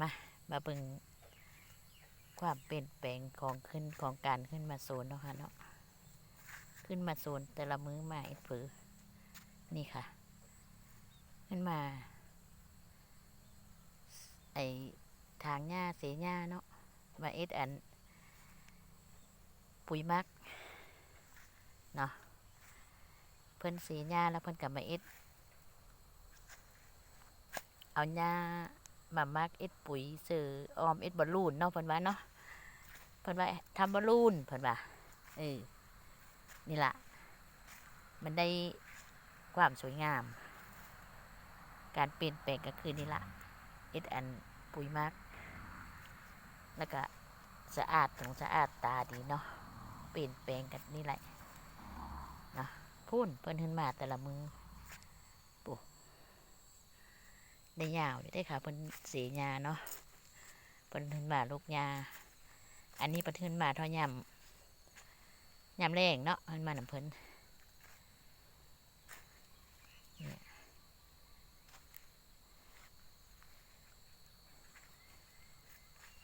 มามาเบิ่งความเปลี่ยนแปลงของขึ้นของการขึ้นมาโซนเนาะค่ะเนาะขึ้นมาโซนแต่ละมื้อมาเอ็ดผือนี่ค่ะ ขึ้นมา ไอทางหญ้าเสียหญ้าเนาะมาเอ็ดอัน ปุ๋ยมักเนาะเพิ่นเสียหญ้าแล้วเพิ่นกับมาเอ็ดเอาหญ้า มามักเอ็ดปุ๋ยซื้อออมเอ็ดบอลลูนเนาะเพิ่นว่าเนาะเพิ่นว่าทำบอลลูนเพิ่นว่าเออนี่ล่ะ มันได้ความสวยงาม การเปลี่ยนแปลงก็คือนี่ล่ะเอ็ดอันปุ๋ยมักแล้วก็สะอาดถึงสะอาดตาดีเนาะเปลี่ยนแปลงกันนี่แหละเนาะพูนเพิ่นขึ้นมาแต่ละมือ ได้ยาวอยู่ได้ค่ะเพิ่นสียาเนาะเพิ่นขึ้นมาลูกยาอันนี้เพิ่นขึ้นมาท่ายำยำแรงเนาะเพิ่นมาหนํเพิ่น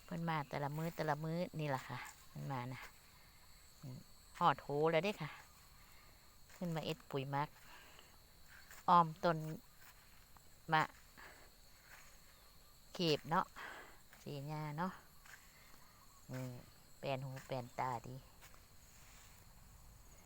เพิ่นมาแต่ละมือ้อแต่ละมื้อนี่แหละค่ะเพิ่นมานะหอดโหแล้วด้ค่ะ ขึ้นมาเอ็ดปุ๋ยมักออมต้นมะ ขีบเนาะสีหญ้าเนาะอืมแปลนหูแปลนตาดี